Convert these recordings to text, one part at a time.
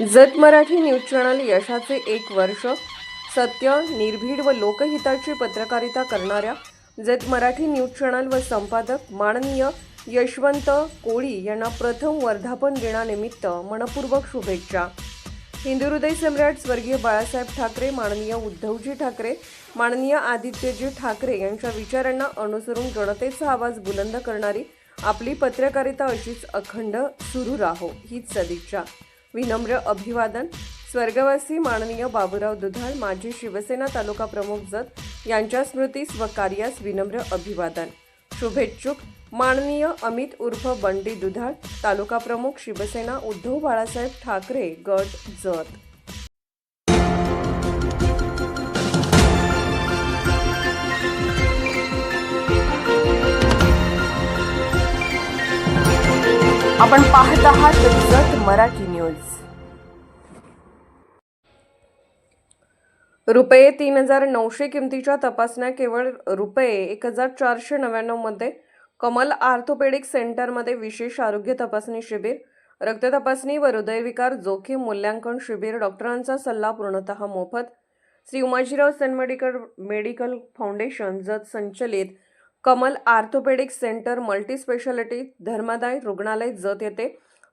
Jat Marathi news channel यशाचे एक वर्ष सत्य निर्भीड व लोकहिताची पत्रकारिता करणाऱ्या जत मराठी न्यूज चॅनल व संपादक माननीय यशवंत कोळी यांना प्रथम वर्धापन दिनानिमित्त मनपूर्वक शुभेच्छा. हिंदू हृदय सम्राट स्वर्गीय बाळासाहेब ठाकरे माननीय उद्धवजी ठाकरे माननीय आदित्यजी ठाकरे यांच्या विचारांना अनुसरून जनतेचा आवाज बुलंद करणारी आपली पत्रकारिता अशीच अखंड सुरू राहो हीच सदिच्छा. विनम्र अभिवादन. स्वर्गवासी माननीय बाबूराव दुधाळ माजी शिवसेना तालुका प्रमुख जत यांच्या स्मृतीस व कार्यास विनम्र अभिवादन. शुभेच्छुक. माननीय अमित उर्फ बंडी दुधाळ तालुका प्रमुख शिवसेना उद्धव बाळासाहेब ठाकरे गट जत. आपण पाहत आहात जत मराठी न्यूज. रुपये तीन हजार नऊशे किमतीच्या तपासण्या केवळ रुपये एक हजार चारशे नव्याण्णवमध्ये कमल आर्थोपेडिक सेंटरमध्ये विशेष आरोग्य तपासणी शिबिर. रक्त तपासणी व हृदयविकार जोखीम मूल्यांकन शिबिर डॉक्टरांचा सल्ला पूर्णतः मोफत. Shri Umajirao Sun medical medical foundation Jath संचलित कमल आर्थोपेडिक सेंटर मल्टीस्पेशालिटी धर्मादाय रुग्णालय जत येथे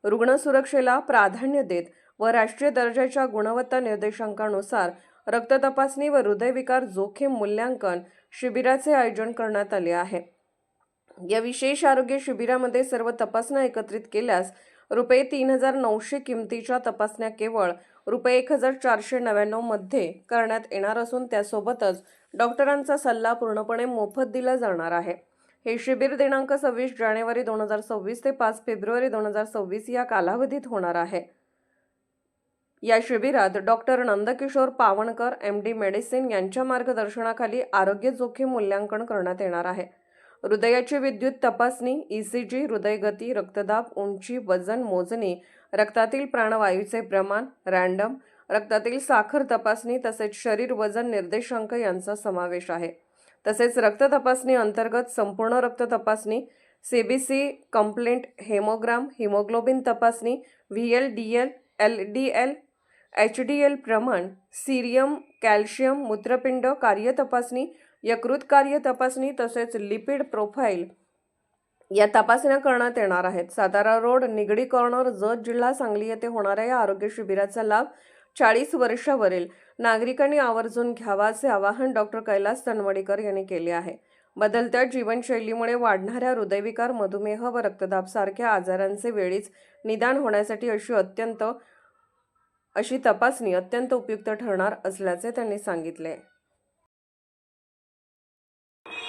रुग्ण सुरक्षेला प्राधान्य देत व राष्ट्रीय दर्जाच्या गुणवत्ता निर्देशांकानुसार रक्त तपासणी व हृदयविकार जोखीम मूल्यांकन शिबिराचे आयोजन करण्यात आले आहे. या विशेष आरोग्य शिबिरामध्ये सर्व तपासण्या एकत्रित केल्यास रुपये तीन हजार नऊशे किमतीच्या तपासण्या केवळ रुपये एक हजार चारशे नव्याण्णवमध्ये करण्यात येणार असून त्यासोबतच डॉक्टरांचा सल्ला पूर्णपणे मोफत दिला जाणार आहे. हे शिबिर दिनांक सव्वीस जानेवारी दोन हजार सव्वीस ते पाच फेब्रुवारी दोन हजार सव्वीस या कालावधीत होणार आहे. या शिबिरात doctor Nandkishor Pawankar M D medicine यांच्या मार्गदर्शनाखाली आरोग्य जोखीम मूल्यांकन करण्यात येणार आहे. हृदयाची विद्युत तपासणी ईसीजी हृदयगती रक्तदाब उंची वजन मोजणी रक्तातील प्राणवायूचे प्रमाण रँडम रक्तातील साखर तपासणी तसेच शरीर वजन निर्देशांक यांचा समावेश आहे. तसेच रक्त तपासणी अंतर्गत संपूर्ण रक्त तपासणी C B C complete haemogram haemoglobin तपासणी V L D L L D L H D L प्रमाण सिरियम कॅल्शियम मूत्रपिंड कार्य तपासणी यकृत कार्य तपासणी तसेच लिपिड प्रोफाईल या तपासण्या करण्यात येणार आहेत. सातारा रोड निगडी कॉर्नर जत जिल्हा सांगली येथे होणाऱ्या या आरोग्य शिबिराचा लाभ चाळीस वर्षावरील नागरिकांनी आवर्जून घ्यावा असे आवाहन डॉक्टर कैलास तनवडीकर यांनी केले आहे. बदलत्या जीवनशैलीमुळे वाढणाऱ्या हृदयविकार मधुमेह व रक्तदाब सारख्या आजारांचे वेळीच निदान होण्यासाठी अशी अत्यंत अशी तपासणी अत्यंत उपयुक्त ठरणार असल्याचे त्यांनी सांगितले.